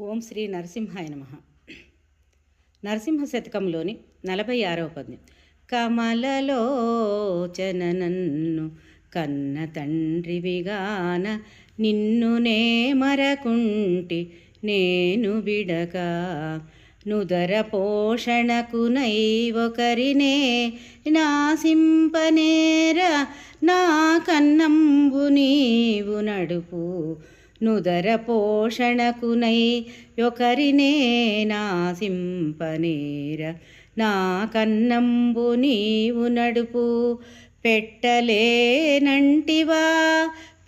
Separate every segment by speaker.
Speaker 1: ఓం శ్రీ నరసింహాయ నమ. నరసింహ శతకంలోని నలభై ఆరవ పద్యం. కమలలోచన నన్ను కన్న తండ్రివిగాన నిన్ను నే మరకుంటి నేను విడక. నుదర పోషణకు నైవొకరినే నాసింపనేర నా కన్నంబు నీవు నడుపు. నుదర పోషణకునై యొకరినే నాసింపనేర నా కన్నంబు నీవు నడుపు పెట్టలేనంటివా?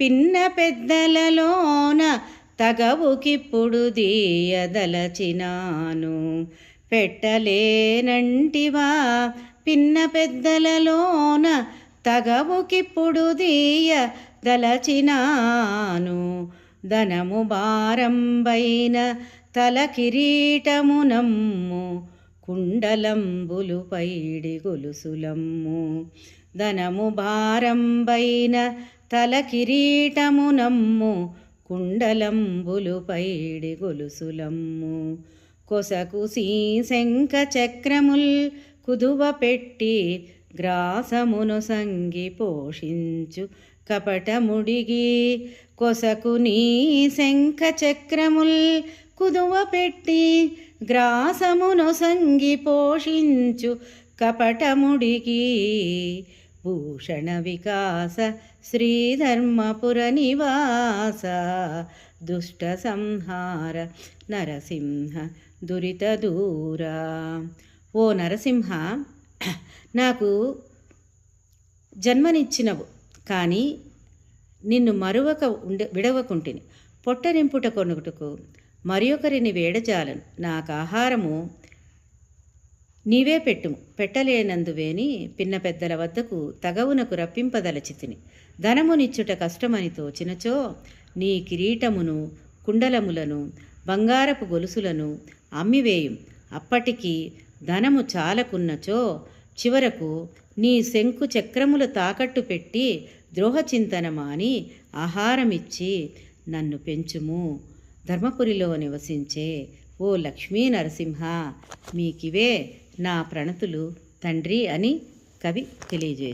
Speaker 1: పిన్న పెద్దలలోన తగవుకిప్పుడు దీయదలచినాను పెట్టలేనంటివా? పిన్న పెద్దలలోన తగవుకిప్పుడు దీయ దలచినాను ధనము భారంబైన తల కిరీటమునమ్ము కుండలంబులు పైడి గొలుసులమ్ము. ధనము భారంబైన తల కిరీటమునమ్ము కుండలంబులు పైడి గొలుసులమ్ము. కొసకు శంఖ చక్రముల్ కుదువ పెట్టి గ్రాసమును సంగి పోషించు కపటముడిగి కొసకు నీ శంఖ చక్రముల్ కుదువ పెట్టి గ్రాసమును సంగి పోషించు కపటముడికి భూషణ వికాస శ్రీధర్మపుర నివాస దుష్ట సంహార నరసింహ దురిత దూరా. ఓ నరసింహ నాకు జన్మనిచ్చినవు. కానీ నిన్ను మరువక ఉండ విడవకుంటిని. పొట్టనింపుట కొనుగుటకు మరి ఒకరిని వేడజాలను. నాకు ఆహారము నీవే పెట్టుము. పెట్టలేనందువేని పిన్న పెద్దల వద్దకు తగవునకు రప్పింపదలచితిని. ధనమునిచ్చుట కష్టమని తోచినచో నీ కిరీటమును కుండలములను బంగారపు గొలుసులను అమ్మివేయం అప్పటికి ధనము చాలకున్నచో చివరకు నీ శంకు చక్రములు తాకట్టు పెట్టి ద్రోహచింతన మాని ఆహారమిచ్చి నన్ను పెంచుము. ధర్మపురిలో నివసించే ఓ లక్ష్మీ నరసింహ మీకివే నా ప్రణతులు తండ్రి అని కవి తెలియజేయ